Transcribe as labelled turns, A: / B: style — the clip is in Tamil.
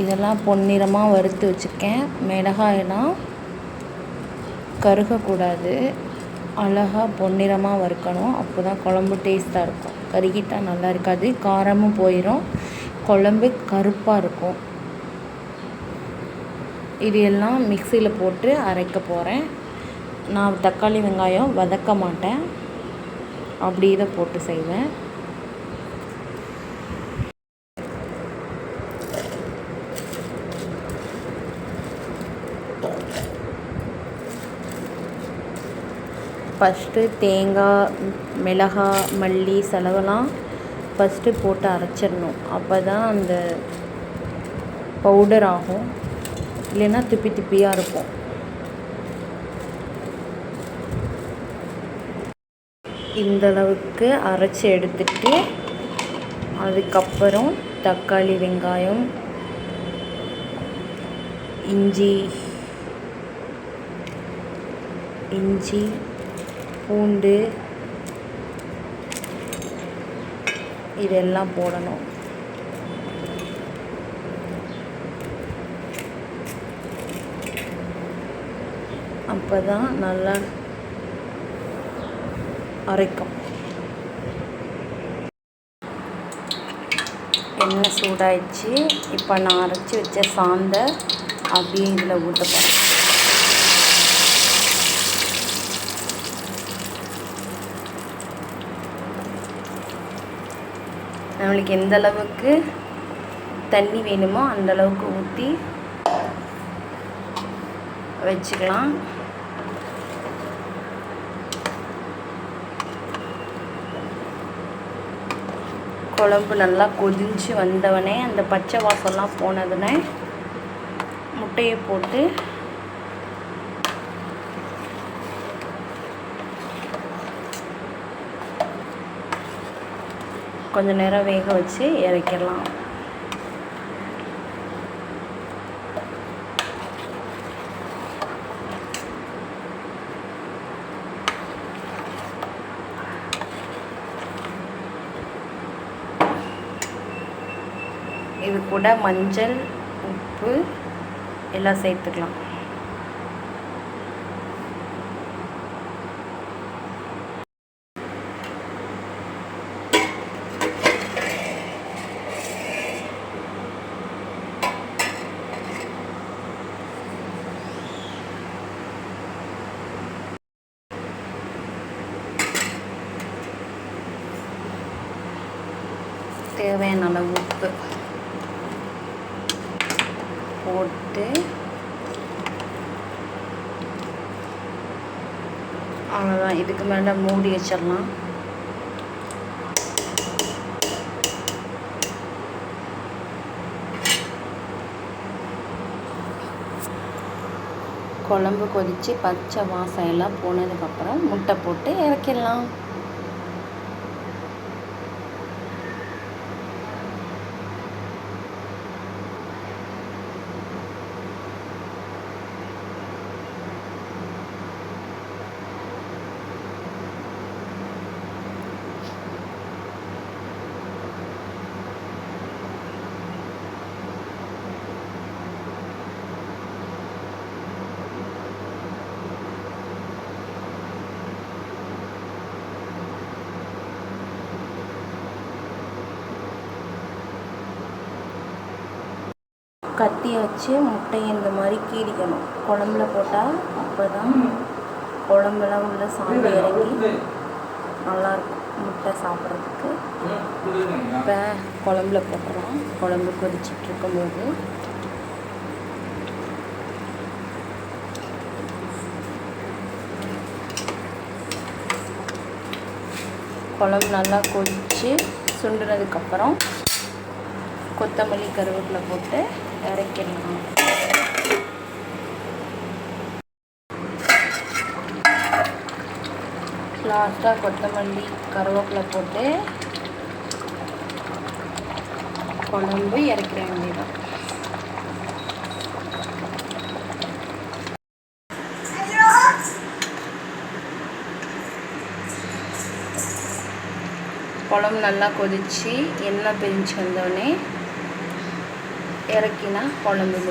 A: இதெல்லாம் பொன்னிறமாக வறுத்து வச்சுருக்கேன். மிளகாயெல்லாம் கருகக்கூடாது. அழகாக பொன்னிறமாக வறுக்கணும். அப்போ தான் குழம்பு டேஸ்ட்டாக இருக்கும். கருகிட்டால் நல்லா இருக்காது. காரமும் போயிடும் குழம்பு கருப்பாக இருக்கும். இது எல்லாம் மிக்சியில் போட்டு அரைக்க போகிறேன் நான் தக்காளி வெங்காயம் வதக்க மாட்டேன். அப்படி இதை போட்டு செய்வேன். ஃபஸ்ட்டு தேங்காய் மிளகாய் மல்லி செலவெல்லாம் ஃபஸ்ட்டு போட்டு அரைச்சிடணும். அப்போ தான் அந்த பவுடர் ஆகும். இல்லைன்னா திப்பி திப்பியாக இருக்கும். இந்தளவுக்கு அரைச்சி எடுத்துட்டு அதுக்கப்புறம் தக்காளி வெங்காயம் இஞ்சி இஞ்சி பூண்டு இதெல்லாம் போடணும். அப்போ தான் நல்லா அரைக்கும். எண்ணெய் சூடாயிடுச்சு. இப்போ நான் அரைச்சி வச்ச சாந்தை அப்படியே இதில் ஊற்ற நம்மளுக்கு எந்த அளவுக்கு தண்ணி வேணுமோ அந்த அளவுக்கு ஊற்றி வச்சுக்கலாம். குழம்பு நல்லா கொதிஞ்சு வந்தவனே அந்த பச்சை வாசம்லாம் போனதுனே முட்டையை போட்டு கொஞ்சம் நேரம் வேக வச்சு இறக்கிடலாம். இது கூட மஞ்சள் உப்பு எல்லாம் சேர்த்துக்கலாம். தேவையான அளவு உப்பு போட்டு அவ்வளோதான் இதுக்கு மேலே மூடி வச்சிடலாம். குழம்பு கொதித்து பச்சை வாசம் எல்லாம் போனதுக்கப்புறம் முட்டை போட்டு இறக்கிடலாம். கத்தியை வச்சு முட்டையை இந்த மாதிரி கீறிக்கணும். குழம்புல போட்டால் அப்போ தான் குழம்புலாம் உள்ள சாந்து இறங்கி நல்லாயிருக்கும் முட்டை சாப்பிட்றதுக்கு. இப்போ குழம்புல போட்டுறோம். குழம்பு கொதிச்சிட்டு இருக்கும்போது குழம்பு நல்லா கொதித்து சுண்டுனதுக்கப்புறம் கொத்தமல்லி கருவேப்பிலை போட்டு இறக்கிடலாம் லாஸ்ட்டாக கொத்தமல்லி கருவேப்பிலை போட்டு குழம்பு இறக்கிற வேண்டியதான் குழம்பு நல்லா கொதிச்சு எண்ணெய் பிரிஞ்சு வந்தோடனே এరక్కిన కొండ మీద